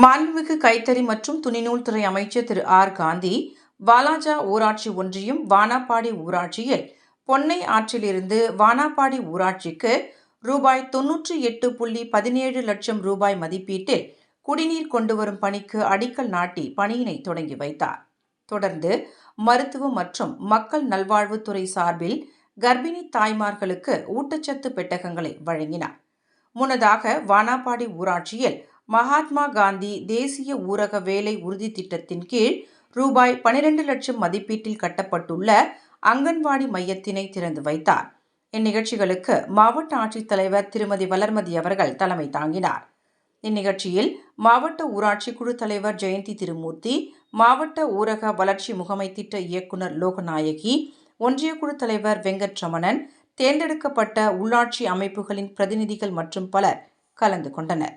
மாண்புமிகு கைத்தறி மற்றும் துணிநூல் துறை அமைச்சர் திரு ஆர். காந்தி வாலாஜா ஊராட்சி ஒன்றியம் வானாப்பாடி ஊராட்சியில் பொன்னை ஆற்றிலிருந்து வானாப்பாடி ஊராட்சிக்கு ரூபாய் தொன்னூற்றி எட்டு புள்ளி பதினேழு லட்சம் ரூபாய் மதிப்பீட்டில் குடிநீர் கொண்டு வரும் பணிக்கு அடிக்கல் நாட்டி பணியினை தொடங்கி வைத்தார். தொடர்ந்து மருத்துவ மற்றும் மக்கள் நல்வாழ்வுத்துறை சார்பில் கர்ப்பிணி தாய்மார்களுக்கு ஊட்டச்சத்து பெட்டகங்களை வழங்கினார். முன்னதாக வானாப்பாடி ஊராட்சியில் மகாத்மா காந்தி தேசிய ஊரக வேலை உறுதி திட்டத்தின் கீழ் ரூபாய் பனிரெண்டு லட்சம் மதிப்பீட்டில் கட்டப்பட்டுள்ள அங்கன்வாடி மையத்தினை திறந்து வைத்தார். இந்நிகழ்ச்சிகளுக்கு மாவட்ட ஆட்சித்தலைவர் திருமதி வளர்மதி அவர்கள் தலைமை தாங்கினார். இந்நிகழ்ச்சியில் மாவட்ட ஊராட்சி குழு தலைவர் ஜெயந்தி திருமூர்த்தி மாவட்ட ஊரக வளர்ச்சி முகமை திட்ட இயக்குனர் லோகநாயகி ஒன்றிய குழு தலைவர் வெங்கட்ரமணன் தேர்ந்தெடுக்கப்பட்ட உள்ளாட்சி அமைப்புகளின் பிரதிநிதிகள் மற்றும் பலர் கலந்து கொண்டனர்.